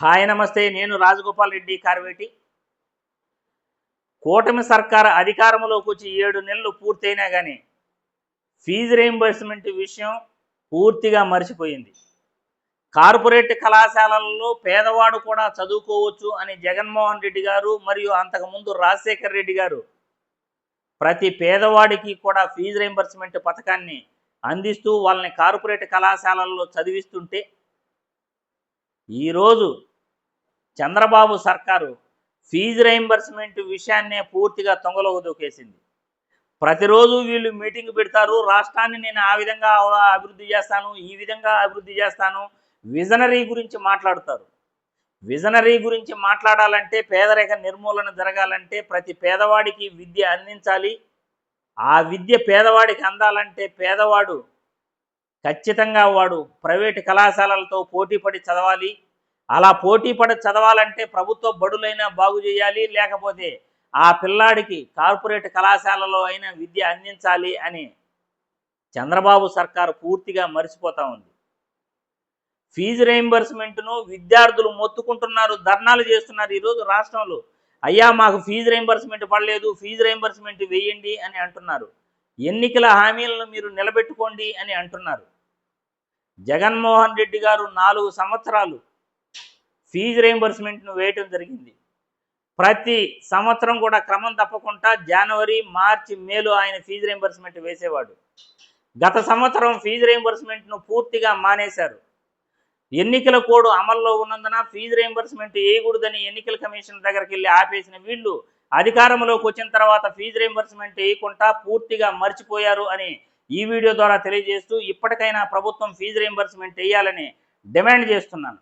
Hi నమస్తే. నేను రాజగోపాల్ రెడ్డి కార్వేటి. కూటమి సర్కార్ అధికారంలోకి వచ్చి ఏడు నెలలు పూర్తయినా కానీ ఫీజు రీయింబర్స్మెంట్ విషయం పూర్తిగా మర్చిపోయింది. కార్పొరేట్ కళాశాలల్లో పేదవాడు కూడా చదువుకోవచ్చు అని జగన్మోహన్ రెడ్డి గారు మరియు అంతకుముందు రాజశేఖర్ రెడ్డి గారు ప్రతి పేదవాడికి కూడా ఫీజు రీయింబర్స్మెంట్ పథకాన్ని అందిస్తూ వాళ్ళని కార్పొరేట్ కళాశాలల్లో చదివిస్తుంటే ఈరోజు చంద్రబాబు సర్కారు ఫీజు రీయింబర్స్మెంట్ విషయాన్నే పూర్తిగా తొంగలోకి దూకేసింది. ప్రతిరోజు వీళ్ళు మీటింగ్ పెడతారు రాష్ట్రాన్ని నేను ఆ విధంగా అభివృద్ధి చేస్తాను ఈ విధంగా అభివృద్ధి చేస్తాను విజనరీ గురించి మాట్లాడుతారు. విజనరీ గురించి మాట్లాడాలంటే పేదరిక నిర్మూలన జరగాలంటే ప్రతి పేదవాడికి విద్య అందించాలి. ఆ విద్య పేదవాడికి అందాలంటే పేదవాడు ఖచ్చితంగా వాడు ప్రైవేటు కళాశాలలతో పోటీపడి చదవాలి. అలా పోటీపడి చదవాలంటే ప్రభుత్వ బడులైనా బాగు చేయాలి లేకపోతే ఆ పిల్లాడికి కార్పొరేట్ కళాశాలలో అయినా విద్య అందించాలి అని చంద్రబాబు సర్కారు పూర్తిగా మర్చిపోతా ఉంది. ఫీజు రీయింబర్స్మెంట్ను విద్యార్థులు మొత్తుకుంటున్నారు ధర్నాలు చేస్తున్నారు ఈరోజు రాష్ట్రంలో. అయ్యా మాకు ఫీజు రీయింబర్స్మెంట్ పడలేదు ఫీజు రీయింబర్స్మెంట్ వేయండి అని అంటున్నారు. ఎన్నికల హామీలను మీరు నిలబెట్టుకోండి అని అంటున్నారు. జగన్మోహన్ రెడ్డి గారు నాలుగు సంవత్సరాలు ఫీజు రీంబర్స్మెంట్ను వేయటం జరిగింది. ప్రతి సంవత్సరం కూడా క్రమం తప్పకుండా జనవరి మార్చి మేలో ఆయన ఫీజు రీంబర్స్మెంట్ వేసేవాడు. గత సంవత్సరం ఫీజు రీంబర్స్మెంట్ను పూర్తిగా మానేశారు. ఎన్నికల కోడ్ అమల్లో ఉన్నందున ఫీజు రీంబర్స్మెంట్ వేయకూడదని ఎన్నికల కమిషన్ దగ్గరికి వెళ్ళి ఆపేసిన వీళ్ళు అధికారంలోకి వచ్చిన తర్వాత ఫీజు రీంబర్స్మెంట్ వేయకుండా పూర్తిగా మర్చిపోయారు అని ఈ వీడియో ద్వారా తెలియజేస్తూ ఇప్పటికైనా ప్రభుత్వం ఫీజు రీంబర్స్మెంట్ వేయాలని డిమాండ్ చేస్తున్నాను.